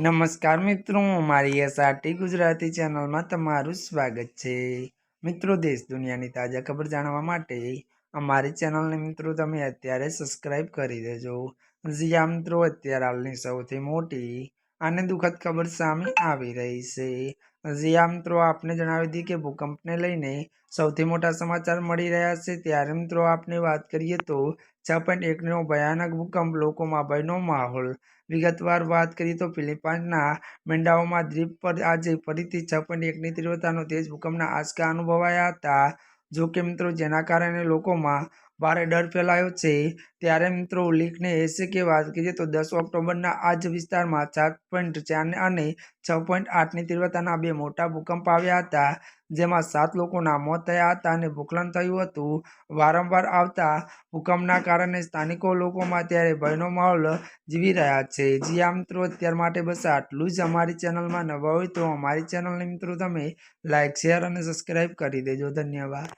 નમસ્કાર મિત્રો, મારી એસઆરટી ગુજરાતી ચેનલમાં તમારું સ્વાગત છે. મિત્રો, દેશ દુનિયાની તાજા ખબર જાણવા માટે અમારી ચેનલને મિત્રો તમે અત્યારે સબસ્ક્રાઈબ કરી દેજો. જ્યાં મિત્રો, અત્યારે હાલની સૌથી મોટી અને દુઃખદ ખબર સામે આવી રહી છે. જ્યાં મિત્રો આપને જણાવી હતી કે ભૂકંપને લઈને સૌથી મોટા સમાચાર મળી રહ્યા છે. ત્યારે મિત્રો આપને વાત કરીએ તો છ પોઈન્ટ એકનો ભયાનક ભૂકંપ લોકોમાં ભયનો માહોલ. વિગતવાર વાત કરીએ તો ફિલિપાઇન્સના મેંડાઓમાં દ્વીપ પર આજે ફરીથી છ પોઈન્ટ એકની તીવ્રતાનો તેજ ભૂકંપના આંચકા અનુભવાયા હતા. જો કે મિત્રો જેના કારણે લોકોમાં ભારે ડર ફેલાયો છે. ત્યારે મિત્રો ઉલ્લેખનીય એ કે વાત કરીએ તો દસ ઓક્ટોબરના આ જ વિસ્તારમાં સાત પોઈન્ટ ચાર અને છ પોઈન્ટ આઠની તીવ્રતાના બે મોટા ભૂકંપ આવ્યા હતા, જેમાં સાત લોકોના મોત થયા હતા અને ભૂકલન થયું હતું. વારંવાર આવતા ભૂકંપના કારણે સ્થાનિકો લોકોમાં ત્યારે ભયનો માહોલ જીવી રહ્યા છે. જી આ મિત્રો, અત્યાર માટે બસ આટલું જ. અમારી ચેનલમાં નવા હોય તો અમારી ચેનલને મિત્રો તમે લાઇક શેર અને સબસ્ક્રાઈબ કરી દેજો. ધન્યવાદ.